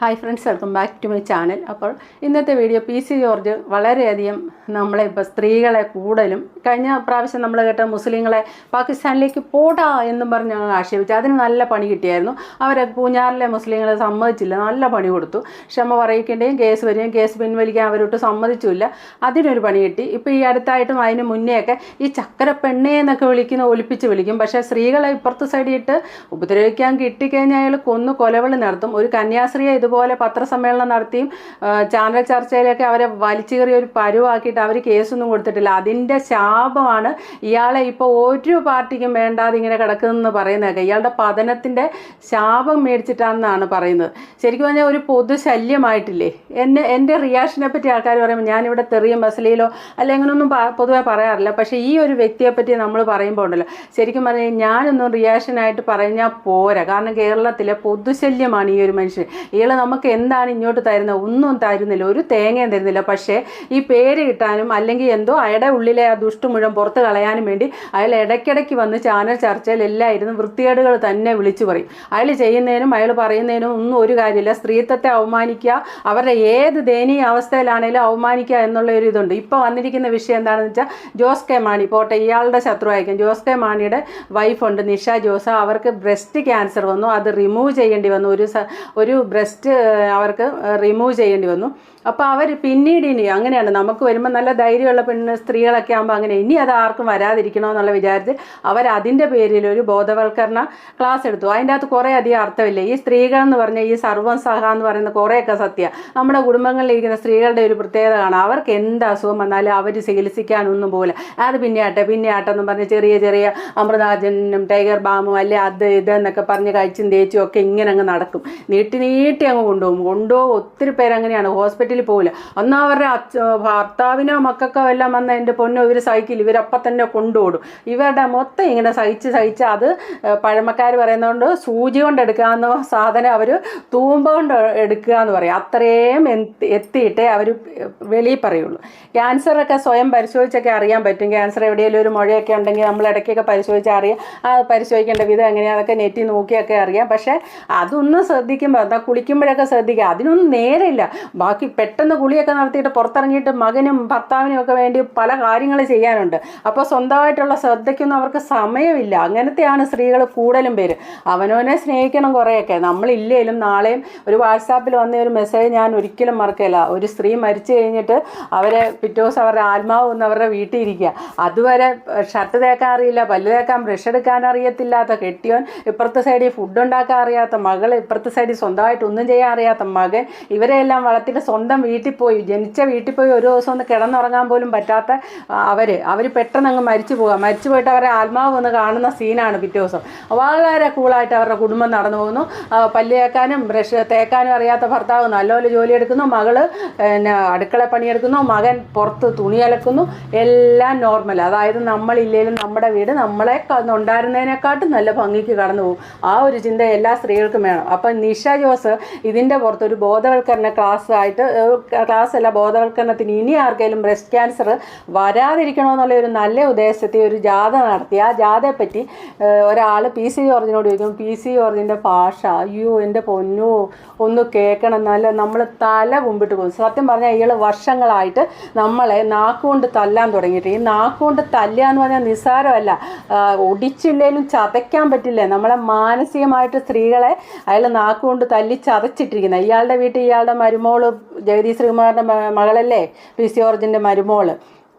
Hi friends welcome back to my channel അപ്പോൾ ഇന്നത്തെ video P C George വളരെയധികം നമ്മളെ ഇപ്പോൾ സ്ത്രീകളെ കൂടുതലും കഴിഞ്ഞ പ്രാവശ്യം നമ്മൾ കേട്ട മുസ്ലിങ്ങളെ പാകിസ്ഥാനിലേക്ക് പോടാ എന്നും പറഞ്ഞ് ഞങ്ങൾ ആക്ഷേപിച്ചു. അതിന് നല്ല പണി കിട്ടിയായിരുന്നു. അവരെ പൂഞ്ഞാറിലെ മുസ്ലിങ്ങളെ സമ്മതിച്ചില്ല. നല്ല പണി കൊടുത്തു. ക്ഷമ പറയിക്കേണ്ടയും കേസ് വരികയും കേസ് പിൻവലിക്കാൻ അവരോട്ട് സമ്മതിച്ചില്ല അതിനൊരു പണി കിട്ടി. ഇപ്പോൾ ഈ അടുത്തായിട്ടും അതിന് മുന്നേയൊക്കെ ഈ ചക്കര പെണ്ണേ എന്നൊക്കെ വിളിക്കുന്ന ഒലിപ്പിച്ച് വിളിക്കും. പക്ഷേ സ്ത്രീകളെ ഇപ്പുറത്ത് സൈഡിട്ട് ഉപദ്രവിക്കാൻ കിട്ടിക്കഴിഞ്ഞാൽ അയാൾ കൊന്നു കൊലവിളി നടത്തും. ഒരു കന്യാസ്ത്രീയെ ഇതുപോലെ പത്രസമ്മേളനം നടത്തിയും ചാനൽ ചർച്ചയിലൊക്കെ അവരെ വലിച്ചു കയറി ഒരു പരുവാക്കിയിട്ട് അവർ കേസൊന്നും കൊടുത്തിട്ടില്ല. അതിന്റെ ശാപമാണ് ഇയാളെ ഇപ്പോൾ ഒരു പാർട്ടിക്കും വേണ്ടാതെ ഇങ്ങനെ കിടക്കുന്നതെന്ന് പറയുന്നതൊക്കെ ഇയാളുടെ പതനത്തിന്റെ ശാപം മേടിച്ചിട്ടാണെന്നാണ് പറയുന്നത്. ശരിക്കും പറഞ്ഞാൽ ഒരു പൊതു ശല്യമായിട്ടില്ലേ എന്നെ എന്റെ റിയാക്ഷനെ പറ്റി ആൾക്കാർ പറയുമ്പോൾ ഞാനിവിടെ തെറിയും ബസ്സിലോ അല്ല അങ്ങനെയൊന്നും പ- പൊതുവെ പറയാറില്ല. പക്ഷേ ഈ ഒരു വ്യക്തിയെ പറ്റി നമ്മൾ പറയുമ്പോൾ ഉണ്ടല്ലോ. ശരിക്കും പറഞ്ഞാൽ ഞാനൊന്നും റിയാക്ഷനായിട്ട് പറഞ്ഞാൽ പോരാ. കാരണം കേരളത്തിലെ പൊതുശല്യമാണ് ഈ ഒരു മനുഷ്യൻ. ഇയാൾ നമുക്ക് എന്താണ് ഇങ്ങോട്ട് തരുന്നത് ഒന്നും തരുന്നില്ല. ഒരു തേങ്ങയും തരുന്നില്ല. പക്ഷേ ഈ പേര് കിട്ടാനും അല്ലെങ്കിൽ എന്തോ അയാളുടെ ഉള്ളിലെ ആ ദുഷ്ടു മുഴുവൻ പുറത്ത് കളയാനും വേണ്ടി അയാൾ ഇടയ്ക്കിടയ്ക്ക് വന്ന് ചാനൽ ചർച്ചയിൽ എല്ലാം ഇരുന്ന് വൃത്തികേടുകൾ തന്നെ വിളിച്ചു പറയും. അയാൾ ചെയ്യുന്നതിനും അയാൾ പറയുന്നതിനും ഒന്നും ഒരു കാര്യമില്ല. സ്ത്രീത്വത്തെ അവമാനിക്കുക അവരുടെ ഏത് ദയനീയ അവസ്ഥയിലാണെങ്കിലും അവമാനിക്കുക എന്നുള്ള ഒരു ഇതുണ്ട്. ഇപ്പോൾ വന്നിരിക്കുന്ന വിഷയം എന്താണെന്ന് വെച്ചാൽ ജോസ് കെ മാണി. പോട്ടെ ഇയാളുടെ ശത്രുവായിരിക്കും ജോസ് കെ മാണിയുടെ വൈഫുണ്ട് നിഷ ജോസ. അവർക്ക് ബ്രസ്റ്റ് ക്യാൻസർ വന്നു. അത് റിമൂവ് ചെയ്യേണ്ടി വന്നു. ഒരു ഒരു ബ്രസ്റ്റ് അവർക്ക് റിമൂവ് ചെയ്യേണ്ടി വന്നു. അപ്പോൾ അവർ പിന്നീട് ഇനി അങ്ങനെയാണ്. നമുക്ക് വരുമ്പോൾ നല്ല ധൈര്യമുള്ള പെണ്ണ് സ്ത്രീകളൊക്കെ ആകുമ്പോൾ അങ്ങനെ ഇനി അത് ആർക്കും വരാതിരിക്കണമെന്നുള്ള വിചാരത്തിൽ അവർ അതിന്റെ പേരിൽ ഒരു ബോധവൽക്കരണ ക്ലാസ് എടുത്തു. അതിന്റെ അകത്ത് കുറേ അധികം അർത്ഥമില്ല. ഈ സ്ത്രീകൾ എന്ന് പറഞ്ഞാൽ ഈ സർവം സഹ എന്ന് പറയുന്ന കുറേയൊക്കെ സത്യ. നമ്മുടെ കുടുംബങ്ങളിലിരിക്കുന്ന സ്ത്രീകളുടെ ഒരു പ്രത്യേകത കാണാം. അവർക്ക് എന്ത് അസുഖം വന്നാലും അവർ ചികിത്സിക്കാനൊന്നും പോകില്ല അത് പിന്നെ ആട്ടെ പിന്നെ ആട്ടെ എന്ന് പറഞ്ഞ് ചെറിയ ചെറിയ അമൃതാജനും ടൈഗർ ബാമും അല്ലെ അത് ഇത് എന്നൊക്കെ പറഞ്ഞ് കഴിച്ചും തേച്ചും ഒക്കെ ഇങ്ങനെ അങ്ങ് നടക്കും. നീട്ടി നീട്ടി അങ്ങ് കൊണ്ടുപോകും. കൊണ്ടുപോകും. ഒത്തിരി പേര് അങ്ങനെയാണ്. ഹോസ്പിറ്റലിൽ പോകില്ല അന്ന് അവരുടെ ഭർത്താവിനോ മക്കൾക്കോ എല്ലാം വന്ന എന്റെ പൊന്നോ ഇവർ സൈക്കിൾ ഇവരപ്പം തന്നെ കൊണ്ടുപോടും ഇവരുടെ മൊത്തം ഇങ്ങനെ സഹിച്ച് സഹിച്ച് അത് പഴമക്കാർ പറയുന്നതുകൊണ്ട് സൂചി കൊണ്ട് എടുക്കാവുന്ന സാധനം അവർ തൂമ്പ കൊണ്ട് എടുക്കുക എന്ന് പറയും. അത്രയും എത്തി- എത്തിയിട്ടേ അവർ വെളിയിൽ പറയുള്ളൂ. ക്യാൻസറൊക്കെ സ്വയം പരിശോധിച്ചൊക്കെ അറിയാൻ പറ്റും. ക്യാൻസർ എവിടെയെങ്കിലും ഒരു മുഴയൊക്കെ ഉണ്ടെങ്കിൽ നമ്മൾ ഇടയ്ക്കൊക്കെ പരിശോധിച്ചാൽ അറിയാം. ആ പരിശോധിക്കേണ്ട വിധം എങ്ങനെയാണ് അതൊക്കെ നെറ്റി നോക്കിയൊക്കെ അറിയാം. പക്ഷേ അതൊന്നും ശ്രദ്ധിക്കുമ്പോൾ എന്താ കുളിക്കുമ്പോഴൊക്കെ ശ്രദ്ധിക്കുക. അതിനൊന്നും നേരമില്ല. ബാക്കി പെട്ടെന്ന് കുളിയൊക്കെ നടത്തിയിട്ട് പുറത്തിറങ്ങിയിട്ട് മകനും ഭർത്താവിനും ഒക്കെ വേണ്ടി പല കാര്യങ്ങൾ ചെയ്യാനുണ്ട്. അപ്പോൾ സ്വന്തമായിട്ടുള്ള ശ്രദ്ധയ്ക്കൊന്നും അവർക്ക് സമയമില്ല. അങ്ങനത്തെയാണ് സ്ത്രീകൾ കൂടുതലും പേര്. അവനവനെ സ്നേഹിക്കണം കുറേയൊക്കെ. നമ്മളില്ലേലും നാളെയും ഒരു വാട്സാപ്പിൽ വന്ന ഒരു മെസ്സേജ് ഞാൻ ഒരിക്കലും മറക്കില്ല. ഒരു സ്ത്രീ മരിച്ചു കഴിഞ്ഞിട്ട് അവരെ പിറ്റേ ദിവസം അവരുടെ ആത്മാവ് ഒന്ന് അവരുടെ വീട്ടിൽ ഇരിക്കുക. അതുവരെ ഷർട്ട് തേക്കാൻ അറിയില്ല പല്ല് തേക്കാൻ ബ്രഷ് എടുക്കാൻ അറിയത്തില്ലാത്ത കെട്ടിയോൻ ഇപ്പുറത്തെ സൈഡിൽ ഫുഡ് ഉണ്ടാക്കാൻ അറിയാത്ത മകൾ ഇപ്പുറത്തെ സൈഡിൽ സ്വന്തമായിട്ട് ഒന്നും ചെയ്യാൻ അറിയാത്ത മകൻ ഇവരെയെല്ലാം വളർത്തിയിട്ട് സ്വന്തം വീട്ടിൽ പോയി ജനിച്ച വീട്ടിൽ പോയി ഒരു ദിവസം ഒന്ന് കിടന്നുറങ്ങാൻ പോലും പറ്റാത്ത അവർ അവർ പെട്ടെന്ന് അങ്ങ് മരിച്ചു പോകുക മരിച്ചു പോയിട്ട് അവരെ ആത്മാവ് ഒന്ന് കാണുന്ന സീനാണ് പിറ്റേ ദിവസം. വളരെ കൂളായിട്ട് അവരുടെ കുടുംബം നടന്നു പോകുന്നു. പല്ലേക്കാനും ബ്രഷ് തേക്കാനും അറിയാത്ത ഭർത്താവ് നല്ലപോലെ ജോലിയെടുക്കുന്നു മകൾ പിന്നെ അടുക്കള പണിയെടുക്കുന്നു. മകൻ പുറത്ത് തുണി അലക്കുന്നു. എല്ലാം നോർമൽ അതായത് നമ്മളില്ലേലും നമ്മുടെ വീട് നമ്മളെ ഉണ്ടായിരുന്നതിനെക്കാട്ടും നല്ല ഭംഗിക്ക് കടന്നു പോകും. ആ ഒരു ചിന്ത എല്ലാ സ്ത്രീകൾക്കും വേണം. അപ്പം നിഷ ജോസ് ഇതിന്റെ പുറത്ത് ഒരു ബോധവൽക്കരണ ക്ലാസ് ആയിട്ട് ക്ലാസ് അല്ല ബോധവൽക്കരണത്തിന് ഇനി ആർക്കെങ്കിലും ബ്രസ്റ്റ് ക്യാൻസർ വരാതിരിക്കണമെന്നുള്ള ഒരു നല്ല ഉദ്ദേശത്തിൽ ഒരു ജാഥ നടത്തി. ആ ജാഥയെപ്പറ്റി ഒരാൾ പി സി ജോർജിനോട് ചോദിക്കും പി സി ജോർജിന്റെ ഭാഷ അയ്യോ എന്റെ പൊന്നു ഒന്ന് കേൾക്കണം നല്ല നമ്മൾ തല കുമ്പിട്ട് പോകും. സത്യം പറഞ്ഞാൽ ഇയാൾ വർഷങ്ങളായിട്ട് നമ്മളെ നാക്കുകൊണ്ട് തല്ലാൻ തുടങ്ങിയിട്ട്. ഈ നാക്കുകൊണ്ട് തല്ലുക എന്ന് പറഞ്ഞാൽ നിസ്സാരമല്ല ഒടിച്ചില്ലേലും ചതയ്ക്കാൻ പറ്റില്ലേ. നമ്മളെ മാനസികമായിട്ട് സ്ത്രീകളെ അയാൾ നാക്കുകൊണ്ട് തല്ലി ചതച്ചിട്ടിരിക്കുന്നത് ഇയാളുടെ വീട്ടിൽ ഇയാളുടെ മരുമോൾ ജഗദീഷ് ശ്രീകുമാറിന്റെ മകളല്ലേ പി സി ജോർജിന്റെ മരുമോൾ.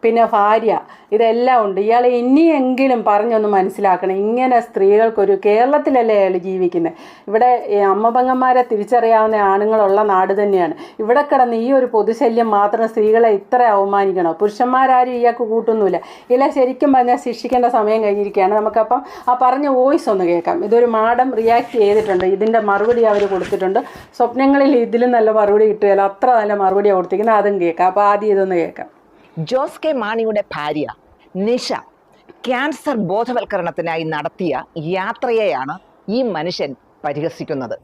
പിന്നെ ഭാര്യ ഇതെല്ലാം ഉണ്ട്. ഇയാൾ ഇനിയെങ്കിലും പറഞ്ഞൊന്ന് മനസ്സിലാക്കണം. ഇങ്ങനെ സ്ത്രീകൾക്കൊരു കേരളത്തിലല്ലേ അയാൾ ജീവിക്കുന്നത് ഇവിടെ അമ്മപങ്ങന്മാരെ തിരിച്ചറിയാവുന്ന ആണുങ്ങളുള്ള നാട് തന്നെയാണ്. ഇവിടെ കിടന്ന് ഈ ഒരു പൊതുശല്യം മാത്രം സ്ത്രീകളെ ഇത്ര അവമാനിക്കണോ? പുരുഷന്മാരാരും ഇയാൾക്ക് കൂട്ടൊന്നുമില്ല. ഇല്ല ശരിക്കും പറഞ്ഞാൽ ശിക്ഷിക്കേണ്ട സമയം കഴിഞ്ഞിരിക്കുകയാണ്. നമുക്കപ്പം ആ പറഞ്ഞ വോയിസ് ഒന്ന് കേൾക്കാം. ഇതൊരു മാഡം റിയാക്ട് ചെയ്തിട്ടുണ്ട്. ഇതിന്റെ മറുപടി അവർ കൊടുത്തിട്ടുണ്ട്. സ്വപ്നങ്ങളിൽ ഇതിലും നല്ല മറുപടി കിട്ടുകയില്ല. അത്ര നല്ല മറുപടിയാണ് കൊടുത്തിരിക്കുന്നത്. അതും കേൾക്കാം. അപ്പോൾ ആദ്യം ഇതൊന്ന് കേൾക്കാം. ജോസ് കെ മാണിയുടെ ഭാര്യ നിഷ ക്യാൻസർ ബോധവൽക്കരണത്തിനായി നടത്തിയ യാത്രയെയാണ് ഈ മനുഷ്യൻ പരിഹസിക്കുന്നത്.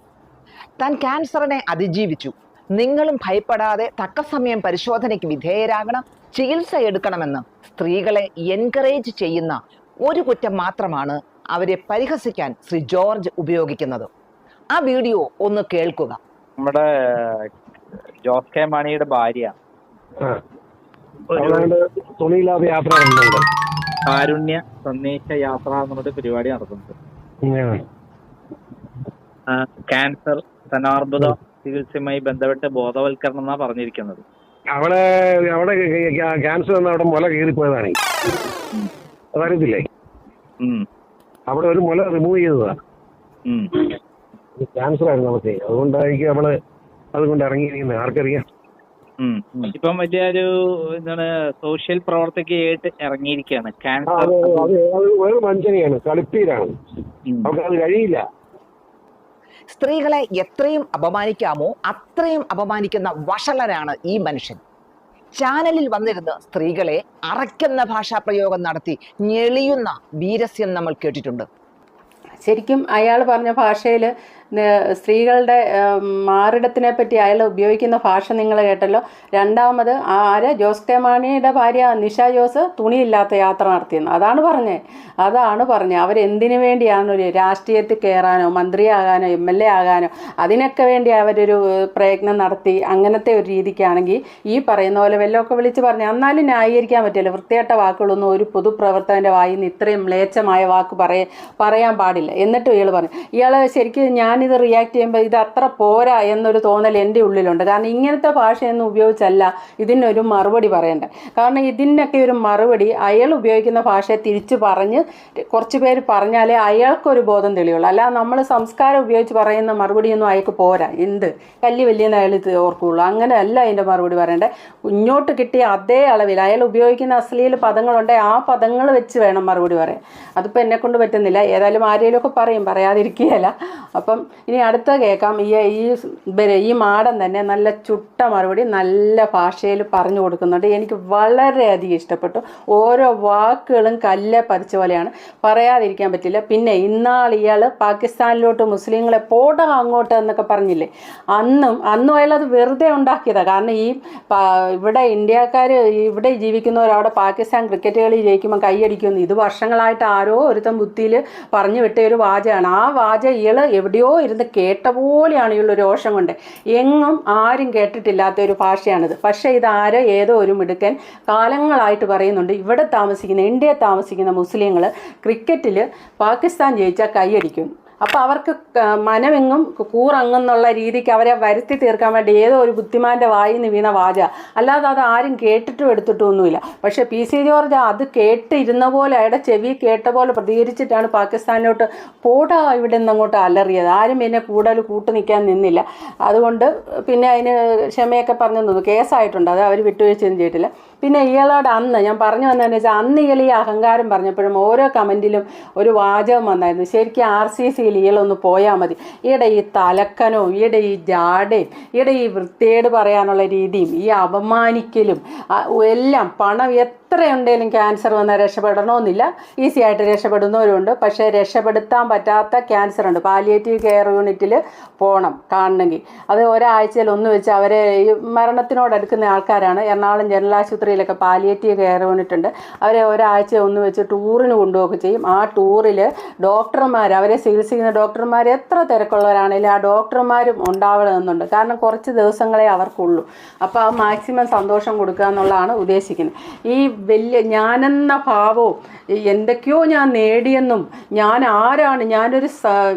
താൻ ക്യാൻസറിനെ അതിജീവിച്ചു. നിങ്ങളും ഭയപ്പെടാതെ തക്ക സമയം പരിശോധനയ്ക്ക് വിധേയരാകണം ചികിത്സ എടുക്കണമെന്ന് സ്ത്രീകളെ എൻകറേജ് ചെയ്യുന്ന ഒരു കുറ്റം മാത്രമാണ് അവരെ പരിഹസിക്കാൻ ശ്രീ ജോർജ് ഉപയോഗിക്കുന്നത്. ആ വീഡിയോ ഒന്ന് കേൾക്കുക. നമ്മുടെ ജോസ് കെ മാണിയുടെ ഭാര്യ. തുണിയില്ലാതെ യാത്ര കാരുണ്യ സന്ദേശ യാത്ര എന്നുള്ള പരിപാടി നടത്തുന്നത് ക്യാൻസർ ധനാർബുദ ചികിത്സയുമായി ബന്ധപ്പെട്ട് ബോധവൽക്കരണം എന്നാ പറഞ്ഞിരിക്കുന്നത്. അവിടെ അവിടെ ക്യാൻസർ വന്ന അവിടെ മുല കീറിപ്പോയതാണ്. അതറിയത്തില്ലേ? അവിടെ ഒരു മുല റിമൂവ് ചെയ്തതാ. ക്യാൻസർ ആയിരുന്നു അവസ്ഥ. അതുകൊണ്ടായിരിക്കും അവൾ അതുകൊണ്ട് ഇറങ്ങിയിരിക്കുന്നത്. ആർക്കറിയാം. ഇപ്പം വലിയൊരു എന്താണ് സോഷ്യൽ പ്രവർത്തകയായിട്ട് ഇറങ്ങിയിരിക്കുകയാണ് ക്യാൻസർ വേറെ മനുഷ്യനെയാണ് കളിപ്പീരാണ്. കഴിയില്ല. സ്ത്രീകളെ എത്രയും അപമാനിക്കാമോ അത്രയും അപമാനിക്കുന്ന വഷളനാണ് ഈ മനുഷ്യൻ. ചാനലിൽ വന്നിരുന്ന് സ്ത്രീകളെ അറയ്ക്കുന്ന ഭാഷാ പ്രയോഗം നടത്തി ഞെളിയുന്ന വീരസ്യം നമ്മൾ കേട്ടിട്ടുണ്ട്. ശരിക്കും അയാൾ പറഞ്ഞ ഭാഷയിൽ സ്ത്രീകളുടെ മാറിടത്തിനെ പറ്റി അയാൾ ഉപയോഗിക്കുന്ന ഭാഷ നിങ്ങൾ കേട്ടല്ലോ. രണ്ടാമത് ആര്? ജോസ് കെ മാണിയുടെ ഭാര്യ നിഷ ജോസ് തുണിയില്ലാത്ത യാത്ര നടത്തിയെന്ന്. അതാണ് പറഞ്ഞത്. അതാണ് പറഞ്ഞത്. അവരെന്തിനു വേണ്ടിയാണ് ഒരു രാഷ്ട്രീയത്തിൽ കയറാനോ മന്ത്രിയാകാനോ എം എൽ എ ആകാനോ അതിനൊക്കെ വേണ്ടി അവരൊരു പ്രയത്നം നടത്തി അങ്ങനത്തെ ഒരു രീതിക്കാണെങ്കിൽ ഈ പറയുന്ന പോലെ വല്ലതൊക്കെ വിളിച്ച് പറഞ്ഞു എന്നാലും ന്യായീകരിക്കാൻ പറ്റില്ല. വൃത്തിയായിട്ട വാക്കുകളൊന്നും ഒരു പൊതുപ്രവർത്തകന്റെ വായിൽ നിന്ന് ഇത്രയും മ്ലേച്ഛമായ വാക്ക് പറയ പറയാൻ പാടില്ല. എന്നിട്ടും ഇയാൾ പറഞ്ഞു. ഇയാൾ ശരിക്കും ഞാനിത് റിയാക്ട് ചെയ്യുമ്പോൾ ഇത് അത്ര പോരാ എന്നൊരു തോന്നൽ എന്റെ ഉള്ളിലുണ്ട്. കാരണം ഇങ്ങനത്തെ ഭാഷയൊന്നും ഉപയോഗിച്ചല്ല ഇതിനൊരു മറുപടി പറയേണ്ടത്. കാരണം ഇതിനൊക്കെ ഒരു മറുപടി അയാൾ ഉപയോഗിക്കുന്ന ഭാഷയെ തിരിച്ചു പറഞ്ഞ് കുറച്ച് പേര് പറഞ്ഞാലേ അയാൾക്കൊരു ബോധം തെളിയുള്ളൂ. അല്ല നമ്മൾ സംസ്കാരം ഉപയോഗിച്ച് പറയുന്ന മറുപടിയൊന്നും അയാൾക്ക് പോരാ. എന്ത്? കല്ല് വലിയെന്ന് അയാൾ ഇത് ഓർക്കുള്ളൂ. അങ്ങനെ അല്ല അതിന്റെ മറുപടി പറയേണ്ടത്. ഇങ്ങോട്ട് കിട്ടിയ അതേ അളവിൽ അയാൾ ഉപയോഗിക്കുന്ന അശ്ലീല പദങ്ങളുണ്ട് ആ പദങ്ങൾ വെച്ച് വേണം മറുപടി പറയാൻ. അതിപ്പോൾ എന്നെക്കൊണ്ട് പറ്റുന്നില്ല. ഏതായാലും ആരെങ്കിലുമൊക്കെ പറയും. പറയാതിരിക്കുകയല്ല. അപ്പം ഇനി അടുത്ത കേൾക്കാം. ഈ ഈ ഈ മാടൻ തന്നെ നല്ല ചുട്ട മറുപടി നല്ല ഭാഷയിൽ പറഞ്ഞു കൊടുക്കുന്നുണ്ട്. എനിക്ക് വളരെയധികം ഇഷ്ടപ്പെട്ടു. ഓരോ വാക്കുകളും കല്ലെ പതിച്ച പോലെയാണ്. പറയാതിരിക്കാൻ പറ്റില്ല. പിന്നെ ഇന്നാൾ ഇയാൾ പാകിസ്ഥാനിലോട്ട് മുസ്ലിങ്ങളെ പോടാ അങ്ങോട്ട് എന്നൊക്കെ പറഞ്ഞില്ലേ? അന്നും അന്നും അയാൾ അത് വെറുതെ ഉണ്ടാക്കിയതാണ് കാരണം ഈ ഇവിടെ ഇന്ത്യക്കാർ ഇവിടെ ജീവിക്കുന്നവർ അവിടെ പാകിസ്ഥാൻ ക്രിക്കറ്റ് കളി ജയിക്കുമ്പോൾ കൈയടിക്കുന്നു. ഇത് വർഷങ്ങളായിട്ട് ആരോ ഒരുത്തൻ ബുദ്ധിയിൽ പറഞ്ഞു വിട്ട ഒരു വാചകമാണ്. ആ വാച ഇയാൾ എവിടെയോ ഇരുന്ന് കേട്ട പോലെയാണ് ഇയാളുടെ രോഷം കൊണ്ട്. എങ്ങും ആരും കേട്ടിട്ടില്ലാത്ത ഒരു ഭാഷയാണിത്. പക്ഷേ ഇത് ആരോ ഏതോ ഒരു മിടുക്കൻ കാലങ്ങളായിട്ട് പറയുന്നുണ്ട്. ഇവിടെ താമസിക്കുന്ന ഇന്ത്യയിൽ താമസിക്കുന്ന മുസ്ലിങ്ങൾ ക്രിക്കറ്റിൽ പാകിസ്ഥാൻ ജയിച്ചാൽ കൈയടിക്കും. അപ്പോൾ അവർക്ക് മനമെങ്ങും കൂറങ്ങുന്നുള്ള രീതിക്ക് അവരെ വരുത്തി തീർക്കാൻ വേണ്ടി ഏതോ ഒരു ബുദ്ധിമാന്റെ വായിൽ നിന്ന് വീണ വാച. അല്ലാതെ അത് ആരും കേട്ടിട്ടും എടുത്തിട്ടും ഒന്നുമില്ല പക്ഷേ പി. സി. ജോർജ് അത് കേട്ടിരുന്ന പോലെ അയാളുടെ ചെവി കേട്ട പോലെ പ്രതികരിച്ചിട്ടാണ് പാകിസ്ഥാനിലോട്ട് പോടാ ഇവിടെ നിന്ന് അങ്ങോട്ട് അലറിയത്. ആരും പിന്നെ കൂടുതൽ കൂട്ടു നിൽക്കാൻ നിന്നില്ല. അതുകൊണ്ട് പിന്നെ അതിന് ക്ഷമയൊക്കെ പറഞ്ഞു തന്നു കേസായിട്ടുണ്ട്. അത് അവർ വിട്ടുവീഴ്ചയൊന്നും ചെയ്തിട്ടില്ല. പിന്നെ ഇയാളോട് അന്ന് ഞാൻ പറഞ്ഞു വന്നതെന്ന് വെച്ചാൽ അന്ന് ഇയാൾ ഈ അഹങ്കാരം പറഞ്ഞപ്പോഴും ഓരോ കമന്റിലും ഒരു വാചകം വന്നായിരുന്നു. ശരിക്കും ആർ സി സിയിൽ ഇയാളൊന്ന് പോയാൽ മതി. ഈയുടെ ഈ തലക്കനവും ഈയുടെ ഈ ജാടയും ഈയുടെ ഈ വൃത്തിയേട് പറയാനുള്ള രീതിയും ഈ അപമാനിക്കലും എല്ലാം പണം എത്രയുണ്ടെങ്കിലും ക്യാൻസർ വന്നാൽ രക്ഷപ്പെടണമെന്നില്ല ഈസി ആയിട്ട് രക്ഷപ്പെടുന്നവരുണ്ട്. പക്ഷേ രക്ഷപ്പെടുത്താൻ പറ്റാത്ത ക്യാൻസർ ഉണ്ട് പാലിയേറ്റീവ് കെയർ യൂണിറ്റിൽ പോകണം കാണണമെങ്കിൽ. അത് ഒരാഴ്ചയിൽ ഒന്ന് വെച്ച് അവരെ ഈ മരണത്തിനോടടുക്കുന്ന ആൾക്കാരാണ്. എറണാകുളം ജനറൽ ആശുപത്രിയിലൊക്കെ പാലിയേറ്റീവ് കെയർ യൂണിറ്റുണ്ട് അവരെ ഒരാഴ്ച ഒന്ന് വെച്ച് ടൂറിന് കൊണ്ടുപോവുക ചെയ്യും. ആ ടൂറിൽ ഡോക്ടർമാർ അവരെ ചികിത്സിക്കുന്ന ഡോക്ടർമാർ എത്ര തിരക്കുള്ളവരാണെങ്കിലും ആ ഡോക്ടർമാരും ഉണ്ടാവണമെന്നുണ്ട്. കാരണം കുറച്ച് ദിവസങ്ങളെ അവർക്കുള്ളൂ. അപ്പോൾ ആ മാക്സിമം സന്തോഷം കൊടുക്കുക എന്നുള്ളതാണ് ഉദ്ദേശിക്കുന്നത്. ഈ വലിയ ഞാനെന്ന ഭാവവും എന്തൊക്കെയോ ഞാൻ നേടിയെന്നും ഞാൻ ആരാണ് ഞാനൊരു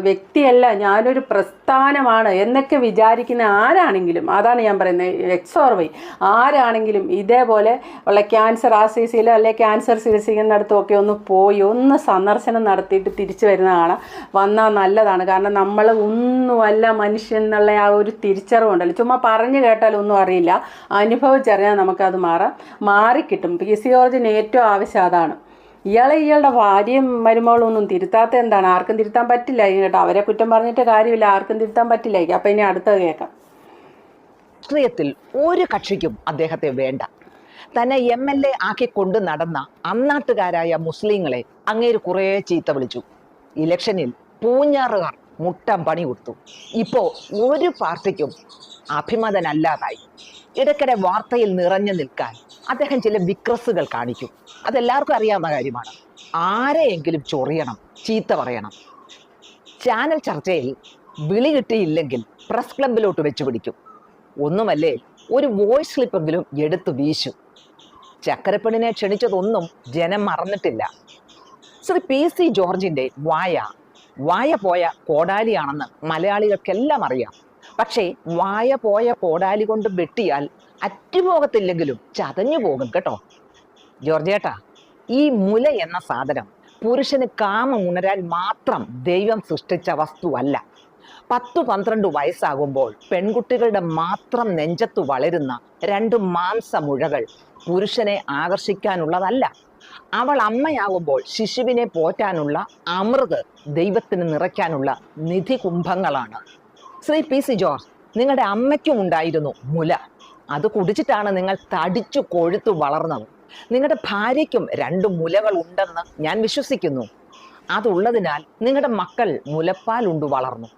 വ്യക്തിയല്ല ഞാനൊരു പ്രസ്ഥാനമാണ് എന്നൊക്കെ വിചാരിക്കുന്ന ആരാണെങ്കിലും അതാണ് ഞാൻ പറയുന്നത് എക്സ് ഓർ വൈ ആരാണെങ്കിലും ഇതേപോലെ ഉള്ള ക്യാൻസർ ആർ സി സിയിൽ അല്ലെങ്കിൽ ക്യാൻസർ ചികിത്സിക്കുന്നിടത്തും ഒക്കെ ഒന്ന് പോയി ഒന്ന് സന്ദർശനം നടത്തിയിട്ട് തിരിച്ചു വരുന്ന കാണാം. വന്നാൽ നല്ലതാണ്. കാരണം നമ്മൾ ഒന്നുമല്ല മനുഷ്യൻ എന്നുള്ള ആ ഒരു തിരിച്ചറിവുണ്ടല്ലോ ചുമ്മാ പറഞ്ഞു കേട്ടാലൊന്നും അറിയില്ല. അനുഭവിച്ചറിഞ്ഞാൽ നമുക്കത് മാറാം. മാറിക്കിട്ടും. ഫിസിയോളജിന് ഏറ്റവും ആവശ്യം അതാണ്. ഇയാളെ ഇയാളുടെ ഭാര്യയും മരുമകളൊന്നും ഒന്നും തിരുത്താത്ത എന്താണ്? ആർക്കും തിരുത്താൻ പറ്റില്ല. കേട്ടോ അവരെ കുറ്റം പറഞ്ഞിട്ട് കാര്യമില്ല. ആർക്കും തിരുത്താൻ പറ്റില്ല. അപ്പം ഇനി അടുത്തത് കേൾക്കാം. രാഷ്ട്രീയത്തിൽ ഒരു കക്ഷിക്കും അദ്ദേഹത്തെ വേണ്ട. തന്നെ എം എൽ എ ആക്കി കൊണ്ടു നടന്ന അന്നാട്ടുകാരായ മുസ്ലിങ്ങളെ അങ്ങേര് കുറേ ചീത്ത വിളിച്ചു. ഇലക്ഷനിൽ പൂഞ്ഞാറുകാർ മുട്ടം പണി കൊടുത്തു. ഇപ്പോ ഒരു പാർട്ടിക്കും അഭിമതനല്ലാതായി. ഇടയ്ക്കിടെ വാർത്തയിൽ നിറഞ്ഞു നിൽക്കാൻ അദ്ദേഹം ചില വിക്രസുകൾ കാണിക്കും. അതെല്ലാവർക്കും അറിയാവുന്ന കാര്യമാണ്. ആരെയെങ്കിലും ചൊറിയണം ചീത്ത പറയണം. ചാനൽ ചർച്ചയിൽ വിളി കിട്ടിയില്ലെങ്കിൽ പ്രസ് ക്ലബിലോട്ട് വെച്ച് പിടിക്കും ഒന്നുമല്ലേ ഒരു വോയിസ് ക്ലിപ്പെങ്കിലും എടുത്തു വീശു. ചക്കരപ്പണിനെ ക്ഷണിച്ചതൊന്നും ജനം മറന്നിട്ടില്ല. ശ്രീ പി സി ജോർജിന്റെ വായ. വായ പോയ കോടാലിയാണെന്ന് മലയാളികൾക്കെല്ലാം അറിയാം. പക്ഷേ വായ പോയ കോടാലി കൊണ്ട് വെട്ടിയാൽ അറ്റുപോകത്തില്ലെങ്കിലും ചതഞ്ഞു പോകും കേട്ടോ. ജോർജേട്ടാ ഈ മുല എന്ന സാധനം പുരുഷന് കാമം ഉണരാൻ മാത്രം ദൈവം സൃഷ്ടിച്ച വസ്തുവല്ല പത്തു പന്ത്രണ്ട് വയസ്സാകുമ്പോൾ പെൺകുട്ടികളുടെ മാത്രം നെഞ്ചത്തു വളരുന്ന രണ്ട് മാംസമുഴകൾ പുരുഷനെ ആകർഷിക്കാനുള്ളതല്ല. അവൾ അമ്മയാകുമ്പോൾ ശിശുവിനെ പോറ്റാനുള്ള അമൃത് ദൈവത്തിന് നിറയ്ക്കാനുള്ള നിധി കുംഭങ്ങളാണ് ശ്രീ പി സി ജോർജ് നിങ്ങളുടെ അമ്മയ്ക്കും ഉണ്ടായിരുന്നു മുല. അത് കുടിച്ചിട്ടാണ് നിങ്ങൾ തടിച്ചു കൊഴുത്തു വളർന്നത്. നിങ്ങളുടെ ഭാര്യയ്ക്കും രണ്ട് മുലകൾ ഉണ്ടെന്ന് ഞാൻ വിശ്വസിക്കുന്നു. അതുള്ളതിനാൽ നിങ്ങളുടെ മക്കൾ മുലപ്പാൽ ഉണ്ടു വളർന്നു.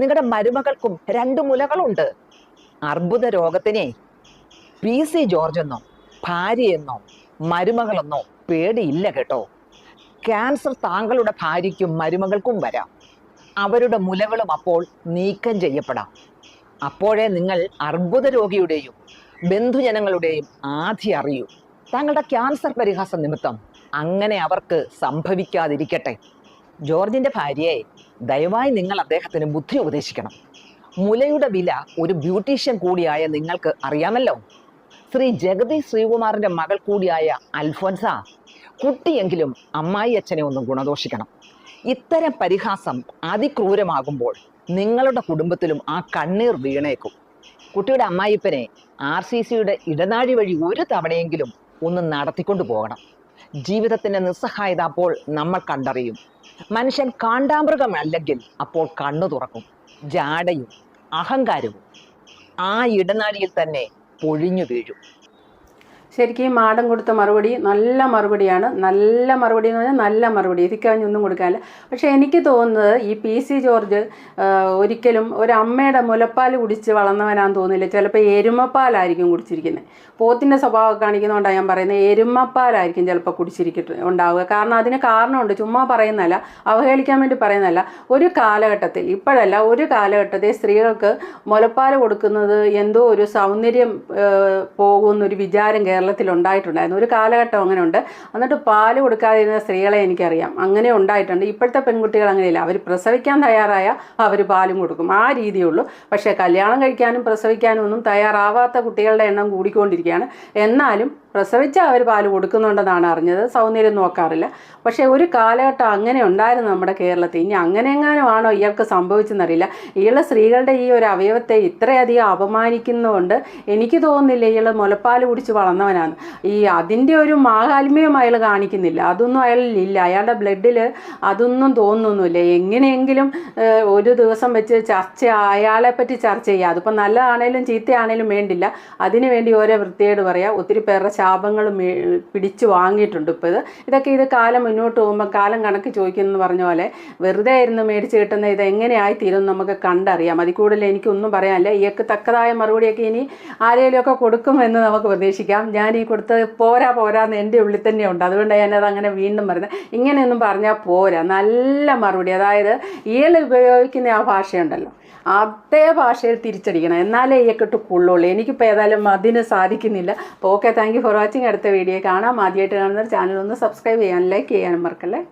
നിങ്ങളുടെ മരുമകൾക്കും രണ്ട് മുലകളുണ്ട്. അർബുദ രോഗത്തിനെ പി സി ജോർജ് എന്നോ ഭാര്യയെന്നോ മരുമകളെന്നോ പേടിയില്ല കേട്ടോ. ക്യാൻസർ താങ്കളുടെ ഭാര്യയ്ക്കും മരുമകൾക്കും വരാം. അവരുടെ മുലകളും അപ്പോൾ നീക്കം ചെയ്യപ്പെടാം. അപ്പോഴേ നിങ്ങൾ അർബുദ രോഗിയുടെയും ബന്ധുജനങ്ങളുടെയും ആധി അറിയൂ. താങ്കളുടെ ക്യാൻസർ പരിഹാസ നിമിത്തം അങ്ങനെ അവർക്ക് സംഭവിക്കാതിരിക്കട്ടെ. ജോർജിന്റെ ഭാര്യയെ ദയവായി നിങ്ങൾ അദ്ദേഹത്തിന് ബുദ്ധി ഉപദേശിക്കണം. മുലയുടെ വില ഒരു ബ്യൂട്ടീഷ്യൻ കൂടിയായ നിങ്ങൾക്ക് അറിയാമല്ലോ. ശ്രീ ജഗതി ശ്രീകുമാറിന്റെ മകൾ കൂടിയായ അൽഫോൻസ കുട്ടിയെങ്കിലും അമ്മായി അച്ഛനെ ഒന്ന് ഗുണദോഷിക്കണം. ഇത്തരം പരിഹാസം അതിക്രൂരമാകുമ്പോൾ നിങ്ങളുടെ കുടുംബത്തിലും ആ കണ്ണീർ വീണേക്കും. കുട്ടിയുടെ അമ്മായിപ്പനെ ആർ സി സിയുടെ ഇടനാഴി വഴി ഒരു തവണയെങ്കിലും ഒന്ന് നടത്തിക്കൊണ്ടു പോകണം ജീവിതത്തിന്റെ നിസ്സഹായത അപ്പോൾ നമ്മൾ കണ്ടറിയും. മനുഷ്യൻ കാണ്ടാമൃഗമല്ലെങ്കിൽ അപ്പോൾ കണ്ണു തുറക്കും ജാടയും അഹങ്കാരവും ആ ഇടനാഴിയിൽ തന്നെ പൊഴിഞ്ഞു വീഴും. ശരിക്കും മാടം കൊടുത്ത മറുപടി നല്ല മറുപടിയാണ്. നല്ല മറുപടി എന്ന് പറഞ്ഞാൽ നല്ല മറുപടി. ഇതിക്കഴിഞ്ഞൊന്നും കൊടുക്കാനില്ല. പക്ഷേ എനിക്ക് തോന്നുന്നത് ഈ പി സി ജോർജ് ഒരിക്കലും ഒരമ്മയുടെ മുലപ്പാൽ കുടിച്ച് വളർന്നവനാന്ന് തോന്നില്ല. ചിലപ്പോൾ എരുമപ്പാലായിരിക്കും കുടിച്ചിരിക്കുന്നത്. പോത്തിന്റെ സ്വഭാവം കാണിക്കുന്നതുകൊണ്ടാണ് ഞാൻ പറയുന്നത് എരുമപ്പാലായിരിക്കും ചിലപ്പോൾ കുടിച്ചിരിക്കട്ട് ഉണ്ടാവുക. കാരണം അതിന് കാരണമുണ്ട്. ചുമ്മാ പറയുന്നതല്ല അവഹേളിക്കാൻ വേണ്ടി പറയുന്നതല്ല. ഒരു കാലഘട്ടത്തിൽ ഇപ്പോഴല്ല ഒരു കാലഘട്ടത്തിൽ സ്ത്രീകൾക്ക് മുലപ്പാൽ കൊടുക്കുന്നത് എന്തോ ഒരു സൗന്ദര്യം പോകുമെന്നൊരു വിചാരം കേരളത്തിൽ ഉണ്ടായിട്ടുണ്ടായിരുന്നു ഒരു കാലഘട്ടം അങ്ങനെ ഉണ്ട് എന്നിട്ട് പാൽ കൊടുക്കാതിരുന്ന സ്ത്രീകളെ എനിക്കറിയാം. അങ്ങനെ ഉണ്ടായിട്ടുണ്ട്. ഇപ്പോഴത്തെ പെൺകുട്ടികൾ അങ്ങനെയില്ല. അവർ പ്രസവിക്കാൻ തയ്യാറായ അവർ പാലും കൊടുക്കും. ആ രീതിയുള്ളൂ. പക്ഷേ കല്യാണം കഴിക്കാനും പ്രസവിക്കാനും ഒന്നും തയ്യാറാവാത്ത കുട്ടികളുടെ എണ്ണം കൂടിക്കൊണ്ടിരിക്കുകയാണ്. എന്നാലും പ്രസവിച്ച അവർ പാൽ കൊടുക്കുന്നുണ്ടെന്നാണ് അറിഞ്ഞത്. സൗന്ദര്യം നോക്കാറില്ല. പക്ഷേ ഒരു കാലഘട്ടം അങ്ങനെ ഉണ്ടായിരുന്നു നമ്മുടെ കേരളത്തിൽ. ഇനി അങ്ങനെ എങ്ങാനുമാണോ ഇയാൾക്ക് സംഭവിച്ചെന്നറിയില്ല. ഇയാൾ സ്ത്രീകളുടെ ഈ ഒരു അവയവത്തെ ഇത്രയധികം അപമാനിക്കുന്നതുകൊണ്ട് എനിക്ക് തോന്നുന്നില്ല ഇയാൾ മുലപ്പാൽ കുടിച്ച് വളർന്നവനാണ്. ഈ അതിന്റെ ഒരു മാഹാത്മ്യം അയാൾ കാണിക്കുന്നില്ല. അതൊന്നും അയാളിൽ ഇല്ല. അയാളുടെ ബ്ലഡിൽ അതൊന്നും തോന്നുന്നില്ല. എങ്ങനെയെങ്കിലും ഒരു ദിവസം വെച്ച് ചർച്ച അയാളെ പറ്റി ചർച്ച ചെയ്യുക. അതിപ്പോൾ നല്ലതാണേലും ചീത്തയാണേലും വേണ്ടില്ല. അതിനുവേണ്ടി ഓരോ വൃത്തിയോട് പറയാം. ഒത്തിരി പേരുടെ ശാപങ്ങൾ പിടിച്ചു വാങ്ങിയിട്ടുണ്ട് ഇപ്പോൾ ഇത്. ഇതൊക്കെ ഇത് കാലം മുന്നോട്ട് പോകുമ്പോൾ കാലം കണക്ക് ചോദിക്കുന്നു പറഞ്ഞ പോലെ വെറുതെ ഇരുന്ന് മേടിച്ച് കിട്ടുന്ന ഇത് എങ്ങനെയായി തീരും നമുക്ക് കണ്ടറിയാം. അതിൽ കൂടുതൽ എനിക്കൊന്നും പറയാനില്ല. ഇയാൾക്ക് തക്കതായ മറുപടിയൊക്കെ ഇനി ആരെങ്കിലുമൊക്കെ കൊടുക്കുമെന്ന് നമുക്ക് പ്രതീക്ഷിക്കാം. ഞാൻ ഈ കൊടുത്തത് പോരാ പോരാ പോരാന്ന് എന്റെ ഉള്ളിൽ തന്നെ ഉണ്ട്. അതുകൊണ്ട് ഞാനത് അങ്ങനെ വീണ്ടും പറയുന്നത്. ഇങ്ങനെയൊന്നും പറഞ്ഞാൽ പോരാ. നല്ല മറുപടി. അതായത് ഇയാൾ ഉപയോഗിക്കുന്ന ആ ഭാഷയുണ്ടല്ലോ. അതേ ഭാഷയിൽ തിരിച്ചടിക്കണം. എന്നാലേ ഇയക്കിട്ട് കൊള്ളുള്ളൂ. എനിക്കിപ്പോൾ ഏതായാലും അതിന് സാധിക്കുന്നില്ല. അപ്പോൾ okay thank you for watching അടുത്ത വീഡിയോ കാണാം. ആദ്യമായിട്ട് കാണുന്ന ചാനൽ ഒന്ന് സബ്സ്ക്രൈബ് ചെയ്യാനും ലൈക്ക് ചെയ്യാനും മറക്കല്ലേ?